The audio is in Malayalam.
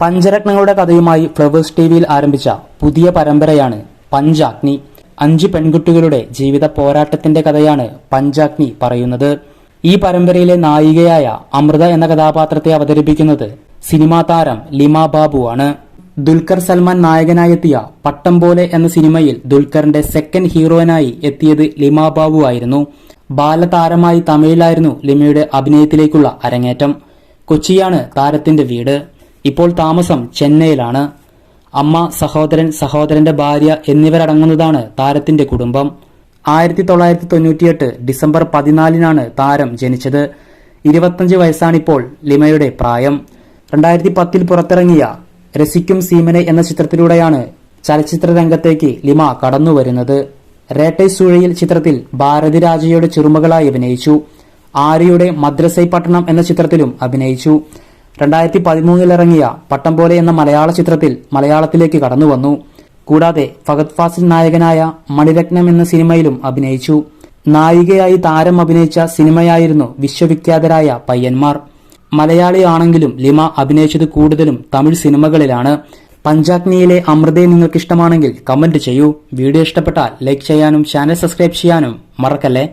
പഞ്ചരത്നങ്ങളുടെ കഥയുമായി ഫ്ലവേഴ്സ് ടിവിയിൽ ആരംഭിച്ച പുതിയ പരമ്പരയാണ് പഞ്ചാഗ്നി. അഞ്ച് പെൺകുട്ടികളുടെ ജീവിത പോരാട്ടത്തിന്റെ കഥയാണ് പഞ്ചാഗ്നി പറയുന്നത്. ഈ പരമ്പരയിലെ നായികയായ അമൃത എന്ന കഥാപാത്രത്തെ അവതരിപ്പിക്കുന്നത് സിനിമാ താരം ലിമ ബാബു ആണ്. ദുൽഖർ സൽമാൻ നായകനായെത്തിയ പട്ടം പോലെ എന്ന സിനിമയിൽ ദുൽഖറിന്റെ സെക്കൻഡ് ഹീറോയിനായി എത്തിയത് ലിമ ബാബു ആയിരുന്നു. ബാലതാരമായി തമിഴിലായിരുന്നു ലിമയുടെ അഭിനയത്തിലേക്കുള്ള അരങ്ങേറ്റം. കൊച്ചിയാണ് താരത്തിന്റെ വീട്. ഇപ്പോൾ താമസം ചെന്നൈയിലാണ്. അമ്മ സഹോദരൻ സഹോദരന്റെ ഭാര്യ എന്നിവരടങ്ങുന്നതാണ് താരത്തിന്റെ കുടുംബം. ആയിരത്തി തൊള്ളായിരത്തി തൊണ്ണൂറ്റിയെട്ട് ഡിസംബർ പതിനാലിനാണ് താരം ജനിച്ചത്. ഇരുപത്തഞ്ച് വയസ്സാണിപ്പോൾ ലിമയുടെ പ്രായം. രണ്ടായിരത്തി പത്തിൽ പുറത്തിറങ്ങിയ രസിക്കും സീമനെ എന്ന ചിത്രത്തിലൂടെയാണ് ചലച്ചിത്ര രംഗത്തേക്ക് ലിമ കടന്നുവരുന്നത് രേട്ടെ സൂഴയിൽ ചിത്രത്തിൽ ഭാരതിരാജയുടെ ചെറുമകളായി അഭിനയിച്ചു. ആര്യയുടെ മദ്രസൈ പട്ടണം എന്ന ചിത്രത്തിലും അഭിനയിച്ചു. രണ്ടായിരത്തി പതിമൂന്നിലിറങ്ങിയ പട്ടം പോലെ എന്ന മലയാള ചിത്രത്തിൽ മലയാളത്തിലേക്ക് കടന്നു വന്നു. കൂടാതെ ഫഹദ് ഫാസിൽ നായകനായ മണിരത്നം എന്ന സിനിമയിലും അഭിനയിച്ചു. നായികയായി താരം അഭിനയിച്ച സിനിമയായിരുന്നു വിശ്വവിഖ്യാതരായ പയ്യന്മാർ. മലയാളിയാണെങ്കിലും ലിമ അഭിനയിച്ചത് കൂടുതലും തമിഴ് സിനിമകളിലാണ്. പഞ്ചാഗ്നിയിലെ അമൃതയെ നിങ്ങൾക്കിഷ്ടമാണെങ്കിൽ കമന്റ് ചെയ്യൂ. വീഡിയോ ഇഷ്ടപ്പെട്ടാൽ ലൈക്ക് ചെയ്യാനും ചാനൽ സബ്സ്ക്രൈബ് ചെയ്യാനും മറക്കല്ലേ?